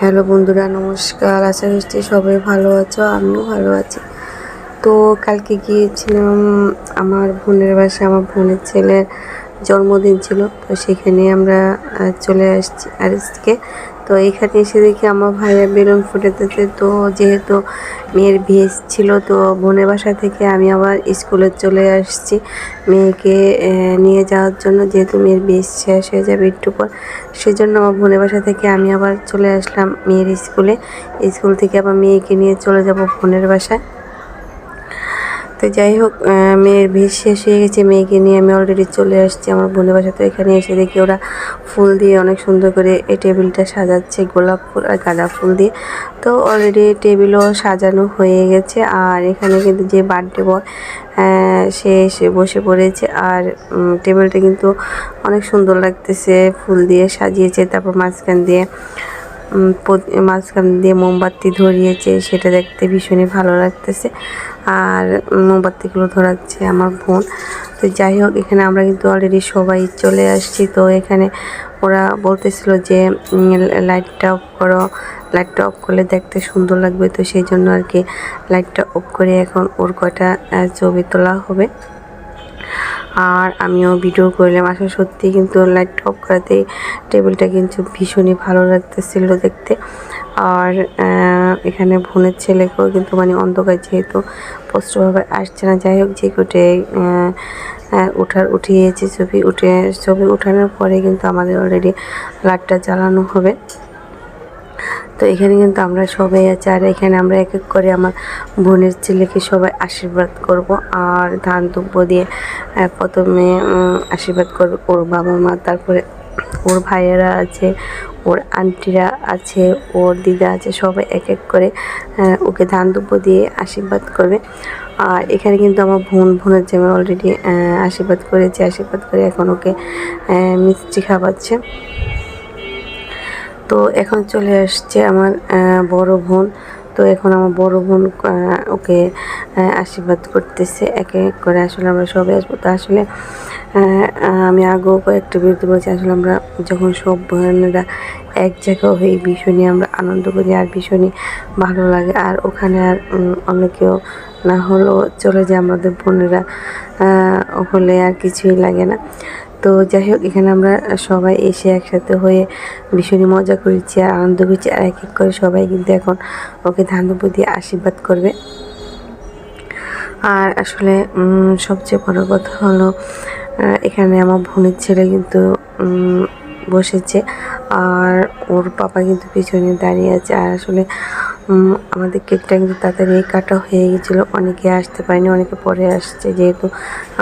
Hello বন্ধুরা, নমস্কার। আশা করছি সবাই ভালো আছো, আমিও ভালো আছি। তো কালকে গিয়েছিলাম, আমার বোনের বাসায়, আমার বোনের ছেলের জন্মদিন ছিল। তো সেখানে আমরা চলে আসছি। আরিসকে তো এখানে এসে দেখি আমার ভাইয়া বেলুন ফুটাতেছে। তো যেহেতু মেয়ের ভেজ ছিল, তো বনে বাসা থেকে আমি আবার স্কুলে চলে আসছি মেয়েকে নিয়ে যাওয়ার জন্য। যেহেতু মেয়ের ভেজ শেষ হয়ে যাবে একটু পর, সেজন্য আমার বনে বাসা থেকে আমি আবার চলে আসলাম মেয়ের স্কুলে। স্কুল থেকে আবার মেয়েকে নিয়ে চলে যাব বোনের বাসায়। তো যাই হোক মেয়ের ভিড় শেষ হয়ে গেছে। মেয়েকে নিয়ে আমি অলরেডি চলে আসছি আমার বোনের বাসা। তো এখানে এসে দেখি ওরা ফুল দিয়ে অনেক সুন্দর করে এই টেবিলটা সাজাচ্ছে, গোলাপ ফুল আর গাঁদা ফুল দিয়ে। তো অলরেডি টেবিলও সাজানো হয়ে গেছে আর এখানে কিন্তু যে বার্থডে বয় সে এসে বসে পড়েছে আর টেবিলটা কিন্তু অনেক সুন্দর লাগতেছে। ফুল দিয়ে সাজিয়েছে, তারপর মাঝখান দিয়ে মাঝখান দিয়ে মোমবাতি ধরিয়েছে সেটা দেখতে ভীষণই ভালো লাগতেছে। আর মোমবাতিগুলো ধরাচ্ছে আমার বোন। তো যাই হোক এখানে আমরা কিন্তু অলরেডি সবাই চলে আসছি। তো এখানে ওরা বলতেছিল যে লাইটটা অফ করো। লাইটটা অফ করলে দেখতে সুন্দর লাগবে। তো সেই জন্য আর কি লাইটটা অফ করে এখন ওর আহ, ছবি তোলা হবে। আর আমিও ভিডিও করলাম। আসলে সত্যি কিন্তু লাইট অফ করাতে টেবিলটা কিন্তু ভীষণই ভালো লাগতেছিল দেখতে। আর এখানে বোনের ছেলেকেও কিন্তু মানে অন্ধকার যেহেতু স্পষ্টভাবে আসছে না। যাই হোক, যে কোটে উঠার, উঠিয়েছে ছবি, উঠে, ছবি উঠানোর পরে কিন্তু আমাদের অলরেডি লাইটটা জ্বালানো হবে। তো এখানে কিন্তু আমরা সবাই আছি। আর এখানে আমরা এক এক করে আমার বোনের ছেলেকে সবাই আশীর্বাদ করব। আর ধান দুব্য দিয়ে প্রথমে আশীর্বাদ করবে ওর বাবা মা, তারপরে ওর ভাইয়েরা আছে, ওর আন্টিরা আছে, ওর দিদা আছে, সবাই এক এক করে ওকে ধান দুব্য দিয়ে আশীর্বাদ করবে। আর এখানে কিন্তু আমার বোন, বোনের জামাই অলরেডি আশীর্বাদ করেছে, আশীর্বাদ করে এখন ওকে মিষ্টি খাওয়াচ্ছে। তো এখন চলে আসছে আমার বড় বোন। তো এখন আমার বড় বোন ওকে আশীর্বাদ করতেছে, একে এক করে। আসলে আমরা সবাই আসব। তো আসলে আমি আগেও কয়েকটা বিরতি বলছি আসলে আমরা যখন সব বোনেরা এক জায়গা হই ভীষণই আমরা আনন্দ করি, আর ভীষণই ভালো লাগে, আর ওখানে আর অন্য কেউ না হলেও চলে যায় আমাদের বোনেরা হলে আর কিছুই লাগে না। তো যাই হোক এখানে আমরা সবাই এসে একসাথে হয়ে ভীষণই মজা করেছি আর আনন্দ করছি। আর এক এক করে সবাই কিন্তু এখন ওকে ধান দিয়ে আশীর্বাদ করবে। আর আসলে সবচেয়ে বড় কথা হলো এখানে আমার বোনের ছেলে কিন্তু বসেছে। আর ওর পাপা কিন্তু পিছনে দাঁড়িয়ে আছে। আর আসলে আমাদের কেকটা কিন্তু তাড়াতাড়ি কাটা হয়ে গেছিল। অনেকে আসতে পারেনি, অনেকে পরে আসছে। যেহেতু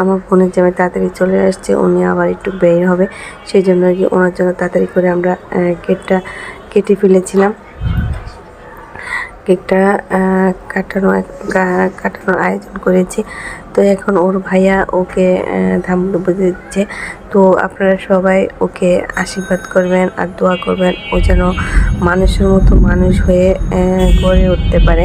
আমার বোনের জামে তাড়াতাড়ি চলে আসছে, উনি আবার একটু বের হবে। সেই জন্য আর কি ওনার জন্য তাড়াতাড়ি করে আমরা কেকটা কেটে ফেলেছিলাম। কেকটা কাটানো কাটানোর আয়োজন করেছি। তো এখন ওর ভাইয়া ওকে ধাম দিচ্ছে। তো আপনারা সবাই ওকে আশীর্বাদ করবেন আর দোয়া করবেন, ও যেন মানুষের মতো মানুষ হয়ে গড়ে উঠতে পারে।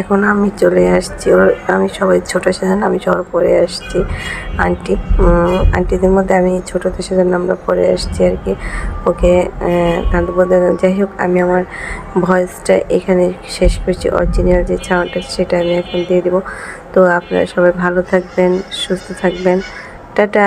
এখন আমি চলে আসছি। ওর, আমি সবাই ছোটো সেজন্য আমি সবার পরে আসছি। আন্টি আন্টিদের মধ্যে আমি ছোটোদের সেজন্য আমরা পরে আসছি আর কি। ওকে বলতে যাই হোক, আমি আমার ভয়েসটা এখানে শেষ করছি। অরিজিনাল যে সাউন্ডটা সেটা আমি এখন দিয়ে দেবো। তো আপনারা সবাই ভালো থাকবেন, সুস্থ থাকবেন। টাটা!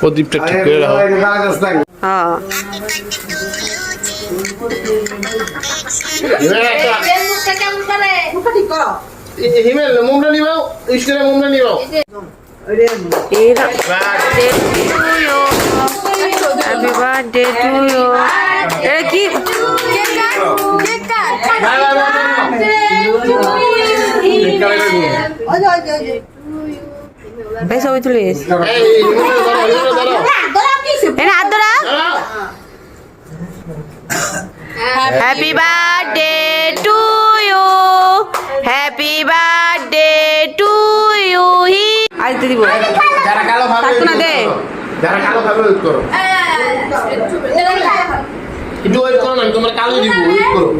প্রদীপটা ঠিক করে রাখো হ্যাঁ। হিমেল মোমটা নিবাও ইস্কুলে মোমটা নিবাও। birthday Happy birthday to you. এটা কি এই ছবি ধরা happy birthday to you happy birthday to you হি আজ দিব কালো না দে। যারা কালো খাবে ওয়েট করো। একটু ওয়েট করো না আমি তোমার কালো দিব ওয়েট করো।